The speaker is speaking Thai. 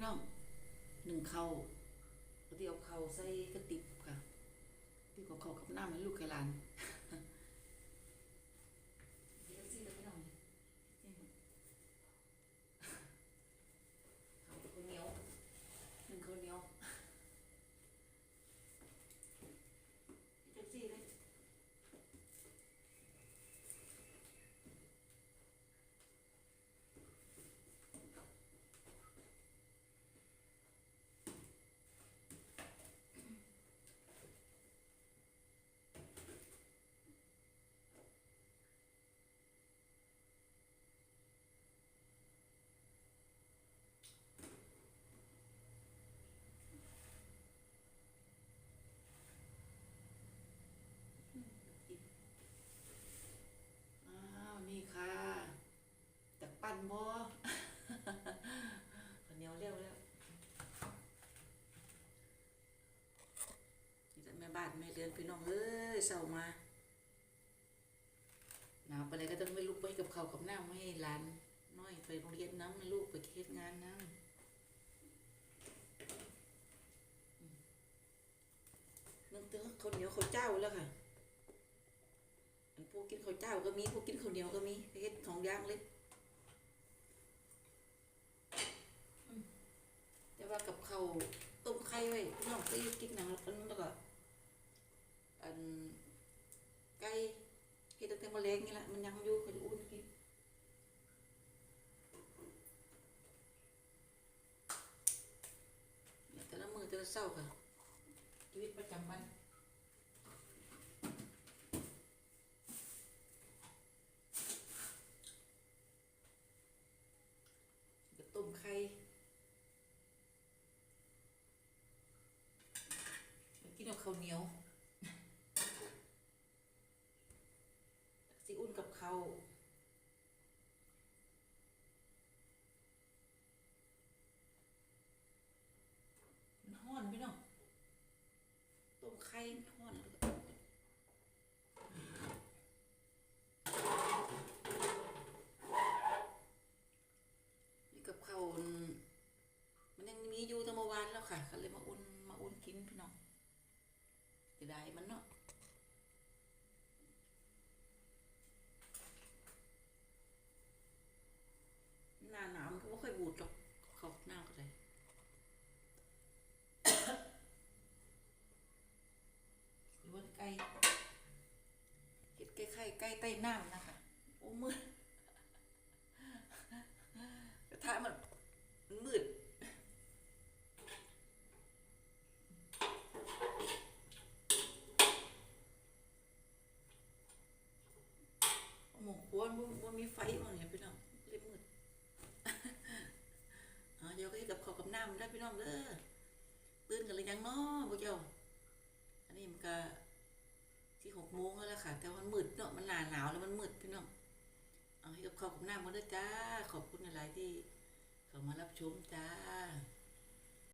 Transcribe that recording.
พี่น้องหนึ่งเขาเดี๋ยวเขาใส่กระติบค่ะติบกับเขากับน้ำให้ลูกให้หลานเดี๋ยวสิเลยพี่น้องเขาข้าวเหนียวหนึ่งข้าวเหนียวเดี๋ยวสิเลย อ้าวนี่ค่ะจากปั้นบ่ ข้าวเหนียวเร็วแล้วนี่แต่แม่ บ้านแม่เดือนพี่น้องเอ้ยเศร้ามาหนาวไปเลยก็ต้องไม่ลุกไปกับเขากับน้ำไม่ให้หลานน้อยไปโรงเรียนน้ำลูกไปเฮ็ดงานน้ำอืมนึ่งเตื้อข้าวเหนียวข้าวเจ้าแล้วค่ะ อันพวกกินข้าวเจ้าก็มีพวกกินข้าวเหนียวก็มีเฮ็ดของย่างเลยแต่ว่ากับข้าวต้มไข่ไว้พี่น้องไปกินหนังอันนั้นแล้วก็ อันไก่เฮ็ดตั้งแต่มื้อแลงนี่แหละมันยังอยู่ก็จะอุ่นกินแต่ละมือแต่ละเช้าค่ะชีวิตประจำวันต้มไข่กินกับข้าวเหนียว สิอุ่นกับข้า มันห้อนพี่น้องต้มไข่ห้อนนี่กับข้าวมันยังมีอยู่ตั้งเมื่อวานแล้วค่ะก็เลยมาอุ่นมาอุ่นกินพี่น้องจะได้มันเนาะ หน้าหนาวมันก็ไม่ค่อยบูดหรอกเขาหน้าก็เลย หรือว่าไก่เก่ไข่ไก่ใต้น้ำนะคะโอ้มืดกระทะมันมืดหมกครัวมันมันมีไฟมันเนี่ยพี่น้องเลยมืดอ๋อเดี๋ยวก็เฮ็ดกับข้าวกับน้ำได้พี่น้องเด้อตื่นกันเลยยังเนาะพวกเจ้าอันนี้มันก็ ที่หกโมงแล้วล่ะค่ะ แต่มันมืดเนาะมันหนาหนาวแล้วมันมืดพี่น้องเอาให้กับข้าวกับน้ำมาเด้อจ้า ขอบคุณหลายที่ เข้ามารับชมจ้า